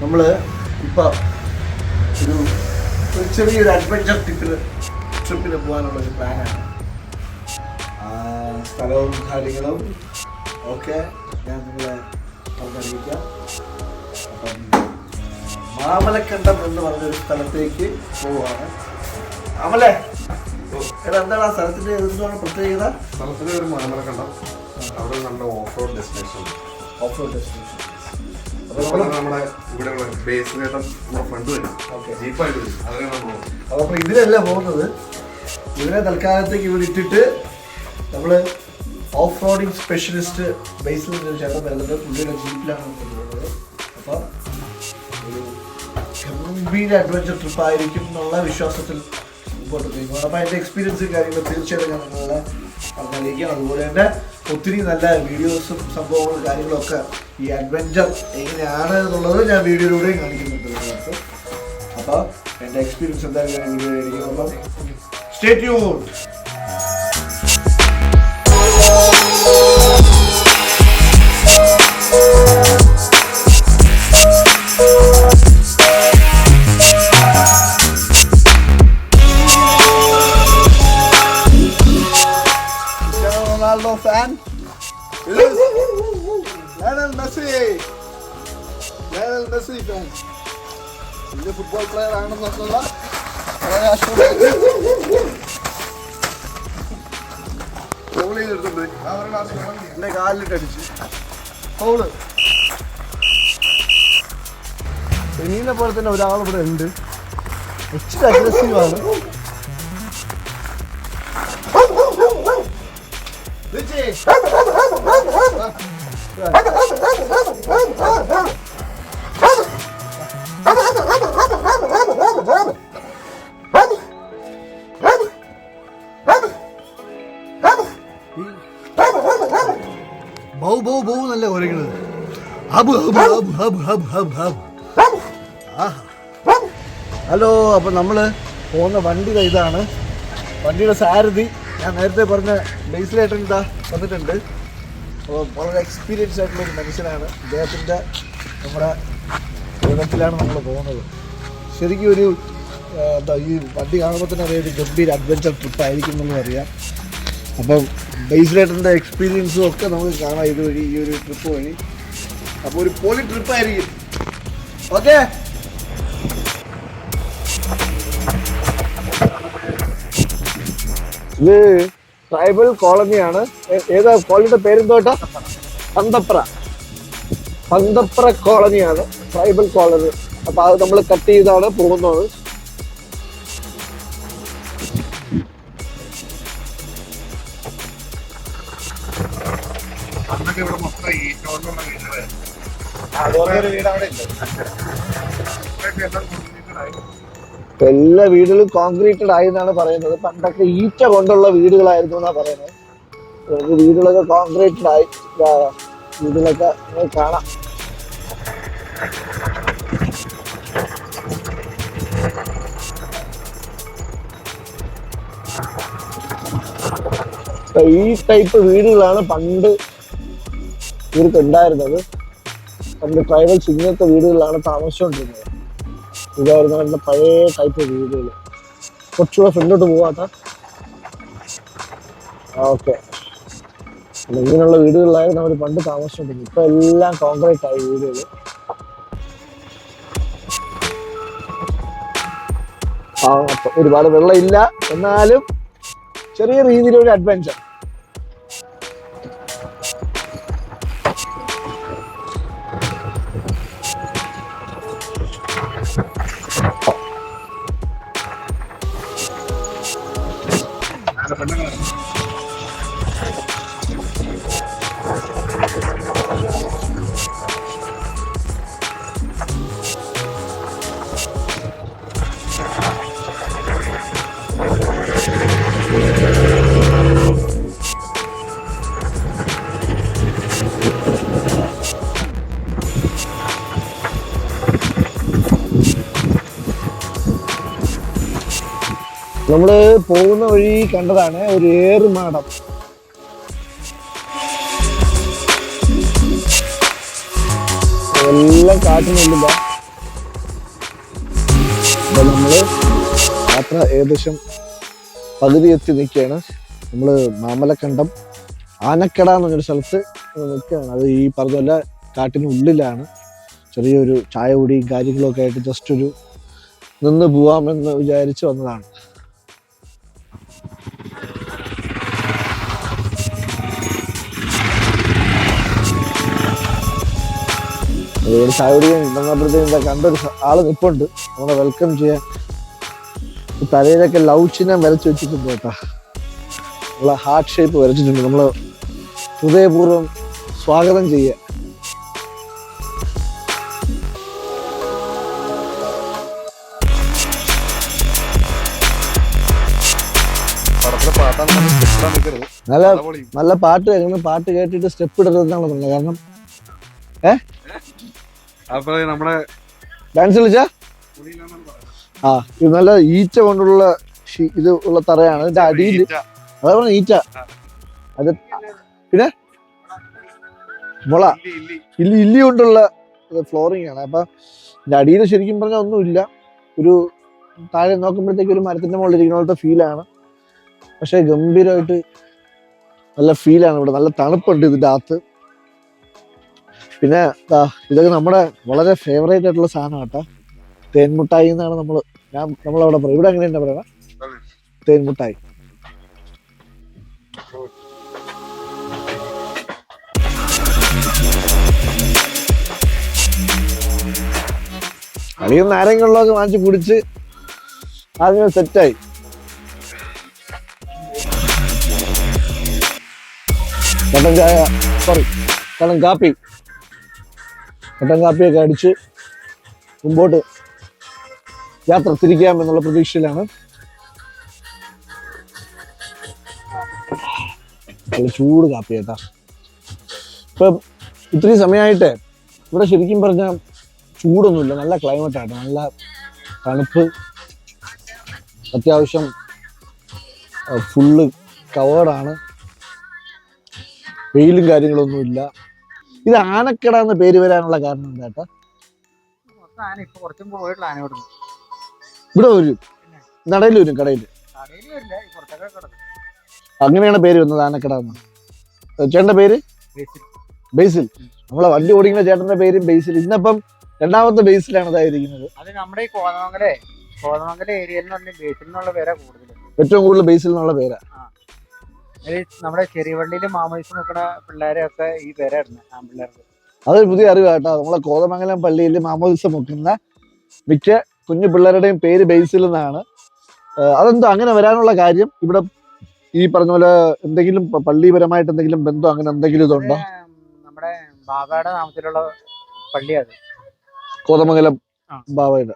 നമ്മൾ ഇപ്പോൾ ഒരു ഒരു ചെറിയൊരു അഡ്വഞ്ചർ ട്രിപ്പിൽ ട്രിപ്പിൽ പോകാനുള്ള ഒരു പ്ലാനാണ് സ്ഥലവും കാര്യങ്ങളും ഒക്കെ ഞാൻ നിങ്ങളെ പറഞ്ഞറിയിക്കാം അപ്പം മാമലക്കണ്ടം എന്ന് പറഞ്ഞൊരു സ്ഥലത്തേക്ക് പോവാണ്. അമലേ എന്താണ് ആ സ്ഥലത്തിന്റെ എന്താണ് പ്രത്യേകത? സ്ഥലത്തിന്റെ ഒരു മാമലക്കണ്ടം. അവിടെ നല്ല off road destination off road destination നമ്മുടെ ഇവിടെയുള്ള വരും. ജീപ്പായിട്ട് വരും. നമ്മൾ അപ്പോൾ ഇതിലല്ല പോകുന്നത്? ഇതിനെ തൽക്കാലത്തേക്ക് ഇവിടെ ഇട്ടിട്ട് നമ്മൾ ഓഫ് റോഡിംഗ് സ്പെഷ്യലിസ്റ്റ് ബേസിൽ നിന്ന് ചേട്ടൻ വരുന്നത് പുള്ളിയുടെ ജീപ്പിലാണ് അപ്പൊ അപ്പോൾ ഒരു ഗംഭീര അഡ്വഞ്ചർ ട്രിപ്പ് ആയിരിക്കും എന്നുള്ള വിശ്വാസത്തിൽ മുമ്പോട്ട് പോയി. അപ്പോൾ അതിന്റെ എക്സ്പീരിയൻസും കാര്യങ്ങളും തീർച്ചയായിട്ടും ഞാൻ നിങ്ങളെ പറഞ്ഞറിയിക്കാം അതുപോലെ തന്നെ ഒത്തിരി നല്ല വീഡിയോസും സംഭവങ്ങളും കാര്യങ്ങളൊക്കെ ഈ അഡ്വഞ്ചർ എങ്ങനെയാണ് എന്നുള്ളത് ഞാൻ വീഡിയോയിലൂടെയും കാണിക്കുന്നുണ്ട് നിങ്ങൾക്ക്. അപ്പോൾ എന്റെ എക്സ്പീരിയൻസ് എന്തായാലും ഞാൻ വീഡിയോ ആയിരിക്കും അപ്പം stay tune Ronaldo fan Lionel Messi Lionel Messi fan വലിയ ഫുട്ബോൾ പ്ലെയർ ആണെന്നുള്ള എന്റെ കാലിലിട്ട് അടിച്ചു. ഫോൾ സെമീനെ പോലെ തന്നെ ഒരാൾ ഇവിടെ ഉണ്ട്. ഇച്ചിരി അഗ്രസീവ് ബൗ ബൗ ഹബ് ഹബ് ഹബ് ഹബ് ഹബ് ഹബ് ഹബ്. ഹലോ അപ്പം നമ്മൾ പോകുന്ന വണ്ടി ഇതാണ്. വണ്ടിയുടെ സാരഥി ഞാൻ നേരത്തെ പറഞ്ഞ ബേസിലേട്ടൻ ഇതാ വന്നിട്ടുണ്ട്. അപ്പോൾ വളരെ എക്സ്പീരിയൻസ് ആയിട്ടുള്ള ഒരു മനുഷ്യനാണ്. ഇദ്ദേഹത്തിന്റെ നമ്മുടെ ഗ്രഹത്തിലാണ് നമ്മൾ പോകുന്നത്. ശരിക്കും ഒരു എന്താ ഈ വണ്ടി കാണുമ്പോൾ തന്നെ അറിയാം ഒരു ഗംഭീര അഡ്വഞ്ചർ ട്രിപ്പ് ആയിരിക്കും എന്നുള്ളത് അറിയാം. അപ്പം ബേസിലേട്ടന്റെ എക്സ്പീരിയൻസും ഒക്കെ നമുക്ക് കാണാം ഇതുവഴി ഈ ഒരു ട്രിപ്പ് വഴി. അപ്പോൾ ഒരു പോളി ട്രിപ്പായിരിക്കും ഓക്കെ ഇത് ട്രൈബൽ കോളനിയാണ്. ഏതാ കോളനിയുടെ പേരെന്തോട്ടാ? പന്തപ്ര. പന്തപ്ര കോളനിയാണ് ട്രൈബൽ കോളനി. അപ്പൊ അത് നമ്മൾ കട്ട് ചെയ്താണ് പോകുന്നത്. അതുപോലെ ഇവിടെ മൊത്തം ഈ ഇപ്പൊ എല്ലാ വീടുകളും കോൺക്രീറ്റഡ് ആയി എന്നാണ് പറയുന്നത്. പണ്ടൊക്കെ ഈറ്റ കൊണ്ടുള്ള വീടുകളായിരുന്നു എന്നാ പറയുന്നത്. നമുക്ക് വീടുകളൊക്കെ കോൺക്രീറ്റഡ് ആയി. വീടുകളൊക്കെ കാണാം. ഈ ടൈപ്പ് വീടുകളാണ് പണ്ട് ഇവർക്ക് ഉണ്ടായിരുന്നത്. പണ്ട് ട്രൈബൽസ് ഇങ്ങനത്തെ വീടുകളിലാണ് താമസിച്ചുകൊണ്ടിരുന്നത്. ഇതായിരുന്നു അവരുടെ പഴയ ടൈപ്പ് വീടുകൾ കുറച്ചുകൂടെ ഫ്രണ്ടോട്ട് പോവാത്ത. ഓക്കെ ഇങ്ങനെയുള്ള വീടുകളിലായിരുന്നു അവർ പണ്ട് താമസിച്ചുകൊണ്ടിരുന്നത് ഇപ്പൊ എല്ലാം കോൺക്രീറ്റ് ആയി വീടുകൾ ഒരുപാട് വെള്ളം ഇല്ല എന്നാലും ചെറിയ രീതിയിലൊരു അഡ്വഞ്ചർ നമ്മൾ പോകുന്ന വഴി കണ്ടതാണ് ഒരു ഏറുമാടം എല്ലാം കാട്ടിനുള്ളില്ല അപ്പൊ നമ്മൾ യാത്ര ഏകദേശം പകുതി എത്തി നിൽക്കുകയാണ്. നമ്മൾ മാമലക്കണ്ടം ആനക്കട എന്ന് പറഞ്ഞൊരു സ്ഥലത്ത് നിൽക്കുകയാണ്. അത് ഈ പറഞ്ഞ കാട്ടിനുള്ളിലാണ് ചെറിയൊരു ചായ കുടിയും കാര്യങ്ങളൊക്കെ ആയിട്ട് ജസ്റ്റ് ഒരു നിന്ന് പോവാമെന്ന് വിചാരിച്ച് വന്നതാണ്. വന്നപ്പോഴത്തേക്കും ഇതാ കണ്ടൊരു ആൾ നിപ്പുണ്ട്. നമ്മളെ വെൽക്കം ചെയ്യാൻ. തലയിലൊക്കെ ലവ് ചിഹ്നം വരച്ചു വെച്ചിട്ടുണ്ട് കേട്ടാ. നമ്മളെ ഹാർട്ട് ഷേപ്പ് വരച്ചിട്ടുണ്ട്. നമ്മൾ ഹൃദയപൂർവം സ്വാഗതം ചെയ്യുക. നല്ല. നല്ല പാട്ട് കേൾക്കണം പാട്ട് കേട്ടിട്ട് സ്റ്റെപ്പ് ഇടരുതെന്നാണ് പറഞ്ഞത്? കാരണം അപ്പൊ നമ്മുടെ ഡാൻസ് കളിച്ചാ. ആ ഇത് നല്ല ഈച്ച കൊണ്ടുള്ള ഇത് ഉള്ള തറയാണ്. ഇതിന്റെ അടിയിൽ. അതാ പറഞ്ഞ ഈച്ച. അത് പിന്നെ? മുള. ഇല്ലി, ഇല്ലി. ഇല്ലി ഇല്ലി കൊണ്ടുള്ള ഫ്ലോറിംഗ് ആണ്. അപ്പൊ ഇതിന്റെ അടിയിൽ ശരിക്കും പറഞ്ഞാൽ ഒന്നുമില്ല. ഒരു താഴെ നോക്കുമ്പോഴത്തേക്ക് ഒരു മരത്തിന്റെ മുകളിൽ ഇരിക്കുന്ന പോലത്തെ ഫീലാണ് പക്ഷെ ഗംഭീരമായിട്ട് നല്ല ഫീലാണ് ഇവിടെ. നല്ല തണുപ്പുണ്ട് ഇതിന്റെ അകത്ത്. പിന്നെ ഇതൊക്കെ നമ്മുടെ വളരെ ഫേവറേറ്റ് ആയിട്ടുള്ള സാധനം കേട്ടോ. തേൻമുട്ടായി എന്നാണ് നമ്മൾ ഞാൻ നമ്മളവിടെ പറയും ഇവിടെ എങ്ങനെയാണ് പറയണ? തേൻമുട്ടായി കളിയും നാരങ്ങളുള്ളതൊക്കെ വാങ്ങിച്ച് കുടിച്ച് ആദ്യമേ സെറ്റായി കട്ടൻ ചായ സോറി കട്ടൻ കാപ്പി കട്ടൻ കാപ്പിയൊക്കെ അടിച്ച് മുമ്പോട്ട് യാത്ര തിരിക്കാം എന്നുള്ള പ്രതീക്ഷയിലാണ്. നല്ല ചൂട് കാപ്പി കേട്ടാ ഇപ്പം ഇത്രയും സമയമായിട്ട് ഇവിടെ ശരിക്കും പറഞ്ഞാൽ ചൂടൊന്നുമില്ല. നല്ല ക്ലൈമറ്റ് ആണ് നല്ല തണുപ്പ്. അത്യാവശ്യം ഫുള്ള് കവേർഡാണ് വെയിലും കാര്യങ്ങളൊന്നും ഇല്ല. ഇത് ആനക്കട എന്ന പേര് വരാനുള്ള കാരണം എന്താ കേട്ടാ മൊത്തം ആന ഇപ്പൊ കുറച്ചും പോയിട്ടുള്ള ആന ഇവിടുന്ന് ഇവിടെ വരും നടയിൽ വരും കടയിൽ. അങ്ങനെയാണ് പേര് വന്നത് ആനക്കട എന്ന്. ചേട്ടന്റെ പേര്? ബേസിൽ. നമ്മളെ വണ്ടി ഓടിക്കുന്ന ചേട്ടന്റെ പേരും ബേസിൽ. ഇന്നിപ്പം രണ്ടാമത്തെ ബേസിലാണ് ഇതായിരിക്കുന്നത്. അത് നമ്മുടെ ഈ കോതമംഗലേ കോതമംഗല ഏരിയയിൽ ബേസിൽ പേരാ കൂടുതൽ ഏറ്റവും കൂടുതൽ ബേസിൽ എന്നുള്ള പേരാ. നമ്മുടെ ചെറിയവള്ളിയിൽ മാമോയിസ് നിൽക്കുന്ന പിള്ളേരെയൊക്കെ ഈ പേരായിരുന്നു ആൺപിള്ളേർക്ക് അതൊരു പുതിയ അറിവ് കേട്ടോ. നമ്മളെ കോതമംഗലം പള്ളിയിൽ മാമോദിസ മുക്കുന്ന മിക്ക കുഞ്ഞു പിള്ളേരുടെയും പേര് ബേസിൽ നിന്നാണ്. അതെന്തോ അങ്ങനെ വരാനുള്ള കാര്യം? ഇവിടെ ഈ പറഞ്ഞ പോലെ എന്തെങ്കിലും പള്ളിപരമായിട്ട് എന്തെങ്കിലും ബന്ധം അങ്ങനെ എന്തെങ്കിലും ഇതുണ്ടോ? നമ്മുടെ ബാബയുടെ നാമത്തിലുള്ള പള്ളി പള്ളിയത് കോതമംഗലം. ബാബയുടെ.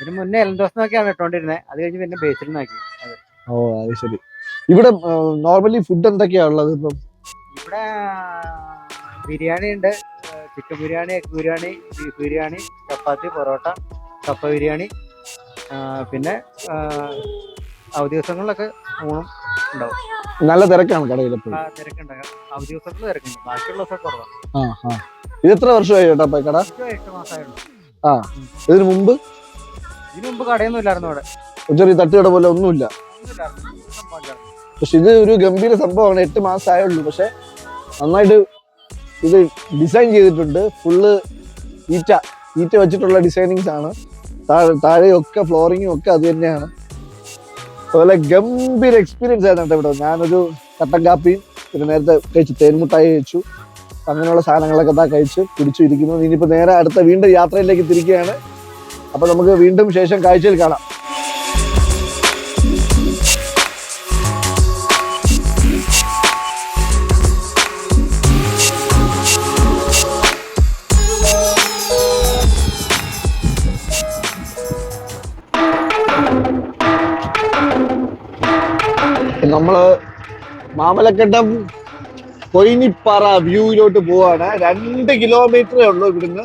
ഇതിന് മുന്നേ എൽദോസ് നോക്കിയാണ് ഇട്ടോണ്ടിരുന്നത് അത് കഴിഞ്ഞ് പിന്നെ ബേസിൽ നോക്കി ഓ അത് ശരി. ഇവിടെ നോർമലി ഫുഡ് എന്തൊക്കെയാ ഉള്ളത് ഇപ്പം? ഇവിടെ ബിരിയാണി ഉണ്ട്. Chicken biryani egg biryani beef biryani chapati parotta കപ്പ ബിരിയാണി പിന്നെ അവധി ദിവസങ്ങളിലൊക്കെ ഊണും ഉണ്ടാവും. നല്ല തിരക്കാണ് കടയിൽ തിരക്കുണ്ട് അവധി ദിവസങ്ങളിൽ തിരക്കുണ്ട്. ബാക്കിയുള്ള ദിവസം കുറവാണ് ഇത് എത്ര വർഷമായി ചേട്ടാ കട? എട്ട് മാസമായുള്ളൂ ആ. ഇതിനു മുമ്പ്? ഇതിനു മുമ്പ് കടയൊന്നും ഇല്ലായിരുന്നു ഇവിടെ ചെറിയ തട്ടുകട പോലെ ഒന്നുമില്ല. ഒന്നുമില്ലായിരുന്നു. പക്ഷെ ഇത് ഒരു ഗംഭീര സംഭവമാണ്. എട്ട് മാസം ആയുള്ളൂ പക്ഷെ നന്നായിട്ട് ഇത് ഡിസൈൻ ചെയ്തിട്ടുണ്ട്. ഫുള്ള് ഈറ്റ ഈറ്റ വെച്ചിട്ടുള്ള ഡിസൈനിങ്സ് ആണ്. താഴെ താഴെയൊക്കെ ഫ്ലോറിങ്ങും ഒക്കെ അത് തന്നെയാണ്. അതുപോലെ ഗംഭീര എക്സ്പീരിയൻസ് ആയിരുന്നു ഇവിടെ. ഞാനൊരു കട്ടൻ കാപ്പിയും പിന്നെ നേരത്തെ കഴിച്ചു തേൻമുട്ടായി കഴിച്ചു. അങ്ങനെയുള്ള സാധനങ്ങളൊക്കെ താ കഴിച്ച് കുടിച്ചു ഇരിക്കുന്നു. ഇനിയിപ്പോൾ നേരെ അടുത്ത വീണ്ടും യാത്രയിലേക്ക് തിരിക്കുകയാണ്. അപ്പോൾ നമുക്ക് വീണ്ടും ശേഷം കാഴ്ചയിൽ കാണാം. നമ്മൾ മാമലക്കണ്ടം കൊയിനിപ്പാറ വ്യൂയിലോട്ട് പോവാണ്. രണ്ട് കിലോമീറ്ററേ ഉള്ളൂ ഇവിടുന്ന്.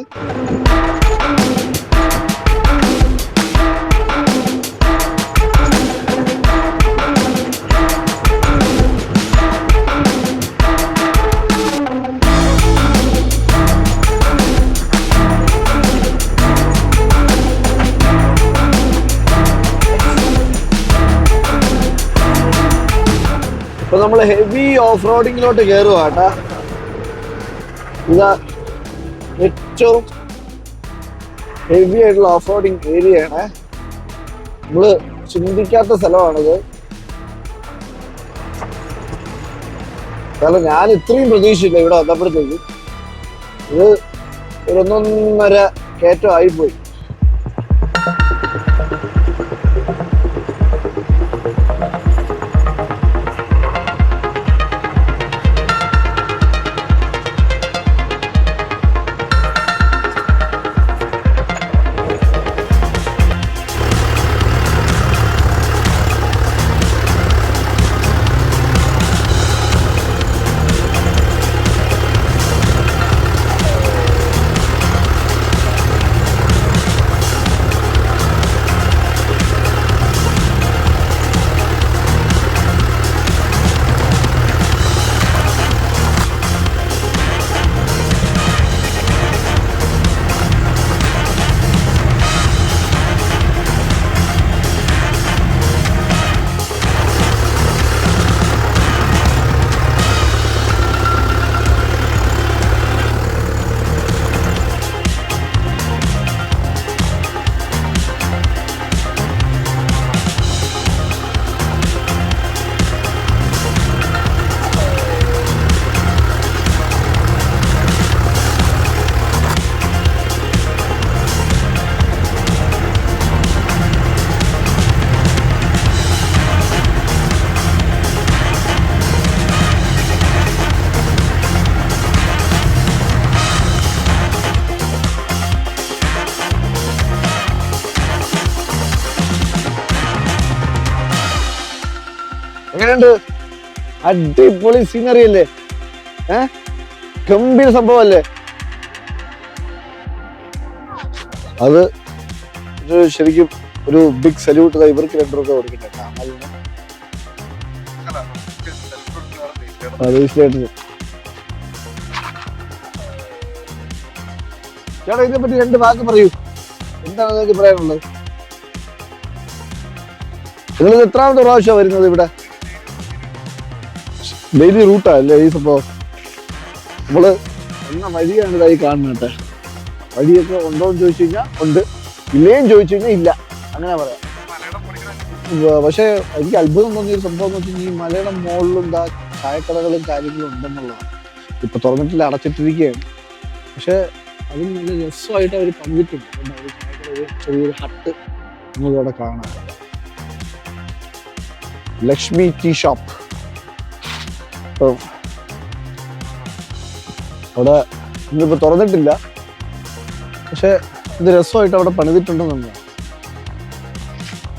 ഓഫ് റോഡിങ്ങിലോട്ട് കയറുക ഇതാ ഏറ്റവും ഹെവി ആയിട്ടുള്ള ഓഫ് റോഡിങ് ഏരിയ ആണ് നമ്മൾ ചിന്തിക്കാത്ത സ്ഥലമാണിത്. കാരണം ഞാൻ ഇത്രയും പ്രതീക്ഷിച്ചില്ല ഇവിടെ വന്നപ്പോഴത്തേക്ക്. ഇത് ഒരു ഒന്നൊന്നര കയറ്റം ആയിപ്പോയി. എങ്ങനെയുണ്ട് അടിപൊളി സീനറി അല്ലേ? ഏ? ഗംഭീര സംഭവല്ലേ അത് ശരിക്കും ഒരു ബിഗ് സല്യൂട്ട് ഇവർക്ക് രണ്ടുപേർക്ക് കൊടുക്കട്ടെ. ചേട്ടാ ഇതിനെ പറ്റി രണ്ട് വാക്ക് പറയൂ. എന്താണ് നിങ്ങൾക്ക് പറയാനുള്ളത്? നിങ്ങൾ എത്രാമത്തെ പ്രാവശ്യമാണ് വരുന്നത് ഇവിടെ? ഡെയിലി റൂട്ടാ അല്ലേ ഈ സംഭവം? നമ്മൾ എന്ന വഴിയാണ് ഇതായി കാണുന്നത് വഴിയൊക്കെ ഉണ്ടോ എന്ന് ചോദിച്ചു കഴിഞ്ഞാൽ ഉണ്ട്. ഇല്ലേന്ന് ചോദിച്ചു കഴിഞ്ഞാൽ ഇല്ല. അങ്ങനെ പറയാം. പക്ഷെ എനിക്ക് അത്ഭുതം തോന്നിയൊരു സംഭവം എന്ന് വെച്ചാൽ ഈ മലയുടെ മുകളിലും എന്താ ചായക്കടകളും കാര്യങ്ങളും ഉണ്ടെന്നുള്ളതാണ്. ഇപ്പൊ തുറന്നിട്ടില്ല അടച്ചിട്ടിരിക്കുകയാണ്. പക്ഷെ അത് നല്ല രസമായിട്ട് അവർ പങ്കിട്ടുണ്ട്. ഒരു ചെറിയൊരു ഹട്ട് നമുക്ക് അവിടെ കാണാം. Lakshmi tea shop. അപ്പം അവിടെ ഇന്നിപ്പോ തുറന്നിട്ടില്ല. പക്ഷെ ഇത് രസമായിട്ട് അവിടെ പണിതിട്ടുണ്ടെന്നുള്ളതാണ്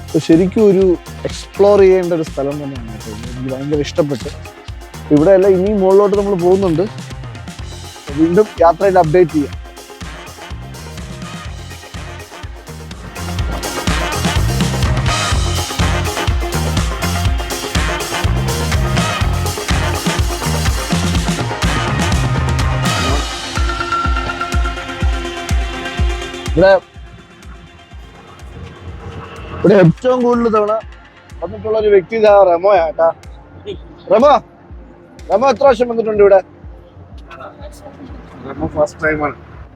അപ്പൊ ശരിക്കും ഒരു എക്സ്പ്ലോർ ചെയ്യേണ്ട ഒരു സ്ഥലം തന്നെയാണ് എനിക്ക് ഭയങ്കര ഇഷ്ടപ്പെട്ട്. ഇവിടെയല്ല ഇനിയും മുകളിലോട്ട് നമ്മൾ പോകുന്നുണ്ട്. വീണ്ടും യാത്രയിൽ അപ്ഡേറ്റ് ചെയ്യാം. ഇവിടെ ഇവിടെ ഏറ്റവും കൂടുതൽ തവണ വന്നിട്ടുള്ള ഒരു വ്യക്തി ഇതാ റമോയാ കേട്ടാ. റമോ റമോ എത്ര വർഷം വന്നിട്ടുണ്ട് ഇവിടെ?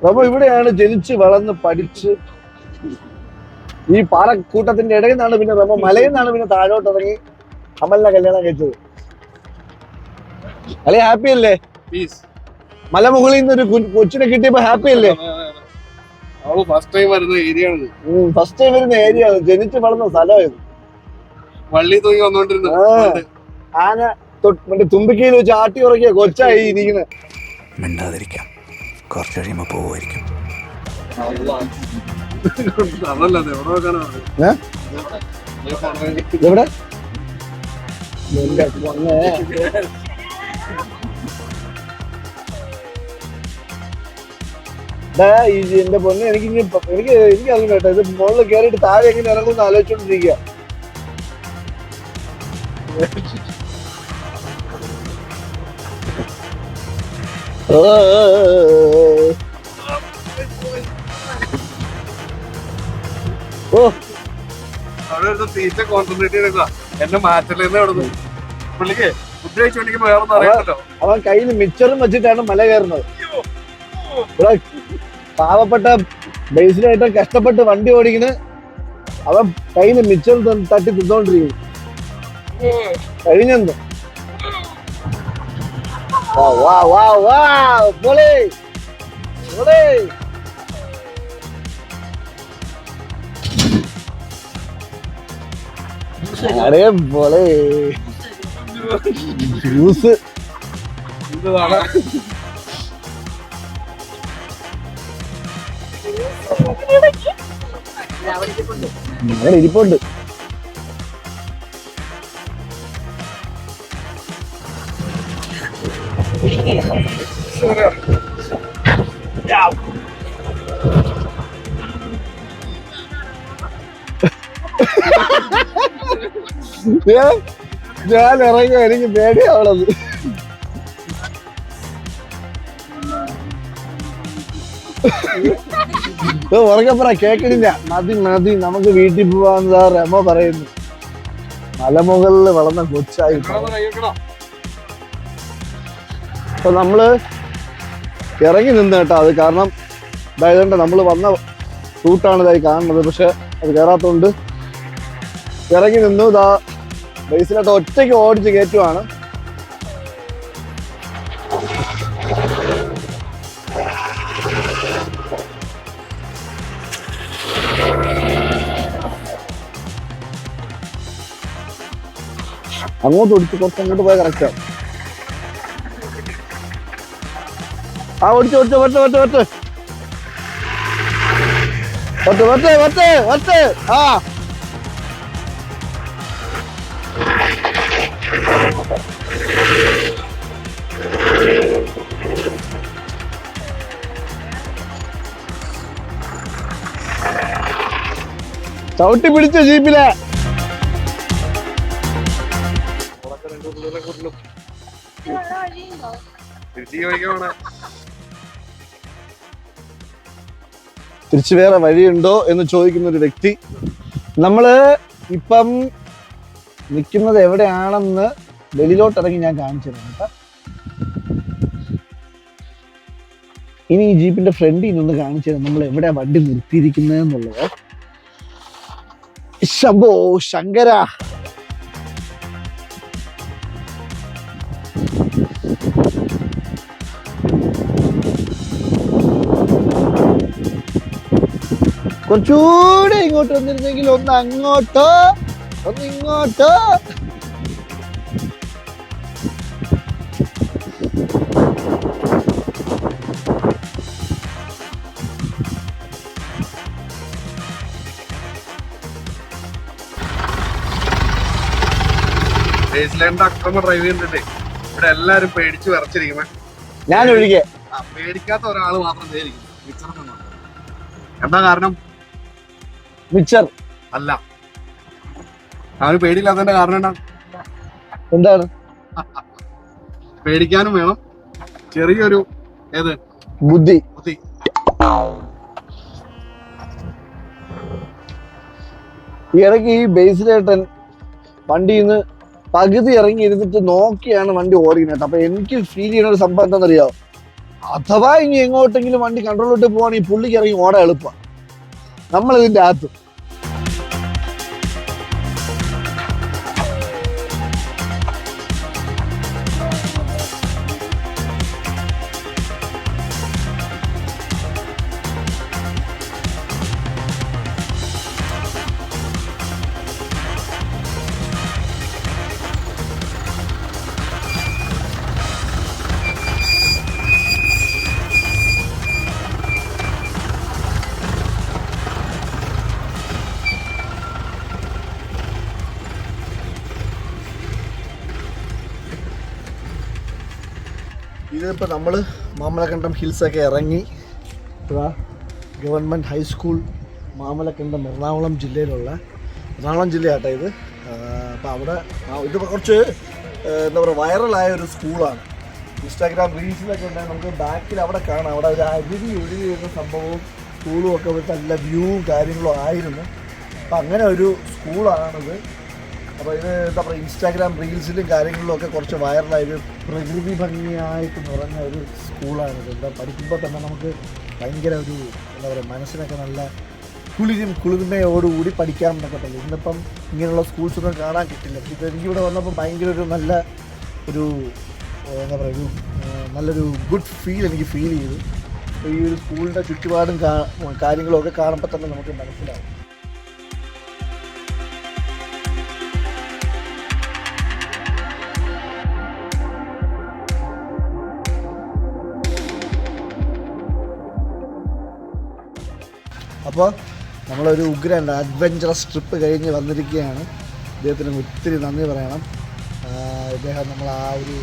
റമോ ഇവിടെയാണ് ജനിച്ച് വളർന്ന് പഠിച്ച് ഈ പാറക്കൂട്ടത്തിന്റെ ഇടയിൽ നിന്നാണ് പിന്നെ റമോ മലയിൽ നിന്നാണ് പിന്നെ താഴോട്ട് ഇറങ്ങി അമലിനെ കല്യാണം കഴിച്ചത്. അല്ലെ ഹാപ്പി അല്ലേ? മലമുകളിൽ നിന്ന് ഒരു കൊച്ചിനെ കിട്ടിയപ്പോ ഹാപ്പി അല്ലേ? അവൾ ഫസ്റ്റ് ടൈം വരുന്ന ഏരിയ ആണ് ഫസ്റ്റ് ടൈം വരുന്ന ഏരിയ ജനിച്ചു വളർന്ന സ്ഥലമായിരുന്നു. വള്ളി തൂങ്ങി വന്നോണ്ടിരുന്നത് ആ. ആന മറ്റേ തുമ്പിക്കയിൽ വെച്ച് ആട്ടി ഉറക്കിയ കൊച്ചായി ഇരിക്കുന്നത് മിണ്ടാതിരിക്കാം. കുറച്ച് കഴിയുമ്പോൾ പോവായിരിക്കും എവിടെ എന്റെ പൊന്നെ എനിക്ക് ഇനി എനിക്ക് എനിക്ക് അറിയില്ല കേട്ടോ. ഇത് മുകളിൽ കയറിയിട്ട് താഴെ എങ്ങനെ ഇറങ്ങുമെന്ന് ആലോചിച്ചോണ്ടിരിക്കുക ഓ. അവിടെ ഒരു തീറ്റ കോൺസെൻട്രേറ്റ് ചെയ്തേക്കുക എന്നെ മാറ്റലെന്ന് എവിടെ പുള്ളിക്ക് ഉദ്ദേശിച്ചു വേണമെങ്കിൽ വേറെ അവൻ കയ്യിൽ മിച്ചറും വെച്ചിട്ടാണ് മല കയറുന്നത്. പാവപ്പെട്ട ബേസിലായിട്ട് കഷ്ടപ്പെട്ട് വണ്ടി ഓടിക്കണ് അവൻ കയ്യിൽ മിച്ചർ തട്ടി തിന്നോണ്ടിരിക്കുന്നു. കഴിഞ്ഞെന്തോ? വാ വാ വാ വാ പൊളി പൊളി അരേ പൊളി ജ്യൂസ് ഇതാണ് അങ്ങനെ ഇരിപ്പുണ്ട്. ഞാൻ ഇറങ്ങുക എനിക്ക് പേടിയാവണത്. ഉറക്കെ പറ കേക്കണില്ല. മതി മതി നമുക്ക് വീട്ടിൽ പോവാന്ന് സാർ രമ പറയുന്നു. മലമുകളിൽ വളർന്ന കൊച്ചായി. അപ്പൊ നമ്മൾ ഇറങ്ങി നിന്ന് കേട്ടോ അത് കാരണം ഇതായതുകൊണ്ട് നമ്മൾ വന്ന റൂട്ടാണ് ഇതായി കാണുന്നത്. പക്ഷെ അത് കയറാത്തോണ്ട് ഇറങ്ങി നിന്നു. ഇതാ ബേസിലോട്ട് ഒറ്റയ്ക്ക് ഓടിച്ച് കയറ്റുവാണ്. അങ്ങോട്ട് ഓടിച്ച് കുറച്ച് അങ്ങോട്ട് പോയാൽ കറക്റ്റ് ആ. ഓടിച്ച് ഓടിച്ച് വട്ട് വട്ട് വട്ട് വട്ട് വട്ട് വട്ട് വട്ട് ആ. ചവിട്ടി പിടിച്ച ജീപ്പിലെ തിരിച്ചു വേറെ വഴിയുണ്ടോ എന്ന് ചോദിക്കുന്ന ഒരു വ്യക്തി. നമ്മൾ ഇപ്പം നിൽക്കുന്നത് എവിടെയാണെന്ന് വെളിയിലോട്ട് ഇറങ്ങി ഞാൻ കാണിച്ചു തരാം കേട്ടോ. ഇനി ഈ ജീപ്പിന്റെ ഫ്രണ്ടിൽ നിന്നൊന്ന് കാണിച്ചു തരാം നമ്മൾ എവിടെയാ വണ്ടി നിർത്തിയിരിക്കുന്നത് എന്നുള്ളത്. ശംഭോ ശങ്കര. കുറച്ചുകൂടെ ഇങ്ങോട്ട് വന്നിരുന്നെങ്കിൽ ഒന്ന് അങ്ങോട്ടോ ഒന്ന് ഇങ്ങോട്ടോ. അക്രമ ഡ്രൈവ് ഇവിടെ എല്ലാരും പേടിച്ച് ഞാൻ ഒഴികെ. പേടിക്കാത്ത ഒരാൾ മാത്രം എന്താ കാരണം? മിച്ചർ അല്ല. അവന് പേടിയില്ലാത്തതിന്റെ കാരണം എന്താ എന്താണ്? പേടിക്കാനും വേണം. ചെറിയൊരു ഏത്? ബുദ്ധി. ബുദ്ധി. ഈ ഇടയ്ക്ക് ഈ ബേസിലേട്ടൻ വണ്ടിയിൽ നിന്ന് പകുതി ഇറങ്ങി ഇരുന്നിട്ട് നോക്കിയാണ് വണ്ടി ഓടിക്കുന്നത്. അപ്പൊ എനിക്ക് ഫീൽ ചെയ്യുന്ന ഒരു സംഭവം എന്താണെന്നറിയോ? അഥവാ ഇനി എങ്ങോട്ടെങ്കിലും വണ്ടി കൺട്രോളിട്ട് പോവാണെങ്കിൽ പുള്ളിക്ക് ഇറങ്ങി ഓടാൻ എളുപ്പം. നമ്മൾ ഇതിന്റെ അകത്ത്. ഇതിപ്പോൾ നമ്മൾ മാമലക്കണ്ടം ഹിൽസൊക്കെ ഇറങ്ങി ഇതാ ഗവൺമെന്റ് ഹൈസ്കൂൾ മാമലക്കണ്ടം എറണാകുളം ജില്ലയിലുള്ള എറണാകുളം ജില്ലയാട്ടോ ഇത്. അപ്പോൾ അവിടെ ഇത് കുറച്ച് എന്താ പറയുക വൈറലായ ഒരു സ്കൂളാണ്. ഇൻസ്റ്റാഗ്രാം റീൽസിലൊക്കെ ഉണ്ടെങ്കിൽ നമുക്ക് ബാക്കിൽ അവിടെ കാണാം. അവിടെ ഒരു അരുവി ഒഴുകി വരുന്ന സംഭവവും സ്കൂളും ഒക്കെ നല്ല വ്യൂവും കാര്യങ്ങളും ആയിരുന്നു. അപ്പം അങ്ങനെ ഒരു സ്കൂളാണിത്. അപ്പോൾ ഇത് എന്താ പറയുക ഇൻസ്റ്റാഗ്രാം റീൽസിലും കാര്യങ്ങളിലും ഒക്കെ കുറച്ച് വൈറലായത് പ്രകൃതി ഭംഗിയായിട്ട് നിറഞ്ഞ ഒരു സ്കൂളാണിത് എന്താ പഠിക്കുമ്പോൾ തന്നെ നമുക്ക് ഭയങ്കര ഒരു എന്താ പറയുക മനസ്സിനൊക്കെ നല്ല കുളിരും കുളിർമയോടുകൂടി പഠിക്കാം എന്നൊക്കെ പറഞ്ഞു ഇന്നിപ്പം ഇങ്ങനെയുള്ള സ്കൂൾസൊന്നും കാണാൻ കിട്ടില്ല. ഇത് എനിക്കിവിടെ വന്നപ്പോൾ ഭയങ്കര ഒരു നല്ല ഒരു എന്താ പറയുക ഒരു നല്ലൊരു ഗുഡ് ഫീൽ എനിക്ക് ഫീൽ ചെയ്തു. അപ്പോൾ ഈ ഒരു സ്കൂളിന്റെ ചുറ്റുപാടും കാ- കാര്യങ്ങളും കാണുമ്പോൾ തന്നെ നമുക്ക് മനസ്സിലാവും. അപ്പോൾ നമ്മളൊരു ഉഗ്രൻ അഡ്വഞ്ചറസ് ട്രിപ്പ് കഴിഞ്ഞ് വന്നിരിക്കുകയാണ്. അദ്ദേഹത്തിന് ഒത്തിരി നന്ദി പറയണം. അദ്ദേഹം ഇദ്ദേഹം നമ്മൾ ആ ഒരു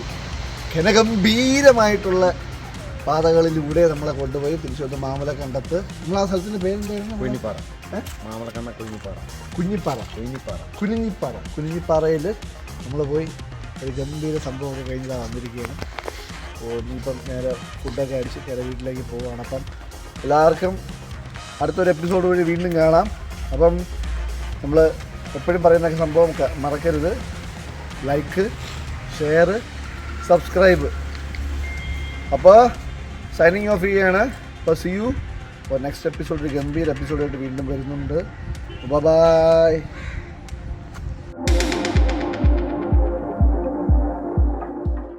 ഘനഗംഭീരമായിട്ടുള്ള പാതകളിലൂടെ നമ്മളെ കൊണ്ടുപോയി തിരിച്ചു വന്ന് മാമല കണ്ടത്ത്. നമ്മൾ ആ സ്ഥലത്തിന്റെ പേരെന്തായിരുന്നു? കുഞ്ഞിപ്പാറ. മാമല മാമലക്കണ്ണ കുഞ്ഞിപ്പാറ. കുഞ്ഞിപ്പാറ. കുഞ്ഞിപ്പാറ. കുഞ്ഞിപ്പാറ. കുഞ്ഞിപ്പാറയിൽ നമ്മൾ പോയി ഒരു ഗംഭീര സംഭവമൊക്കെ കഴിഞ്ഞതാണ് വന്നിരിക്കുകയാണ്. അപ്പോൾ ഇനിയിപ്പം നേരെ ഫുഡൊക്കെ അടിച്ച് നേരെ വീട്ടിലേക്ക് പോവുകയാണ്. അപ്പം എല്ലാവർക്കും അടുത്തൊരു എപ്പിസോഡ് വഴി വീണ്ടും കാണാം. അപ്പം നമ്മൾ എപ്പോഴും പറയുന്ന സംഭവം മറക്കരുത്. ലൈക്ക് ഷെയർ സബ്സ്ക്രൈബ് അപ്പോൾ സൈനിങ് ഓഫ് ചെയ്യാണ്. അപ്പോൾ സി യു അപ്പോൾ നെക്സ്റ്റ് എപ്പിസോഡ് ഗംഭീര എപ്പിസോഡായിട്ട് വീണ്ടും വരുന്നുണ്ട്. ബൈ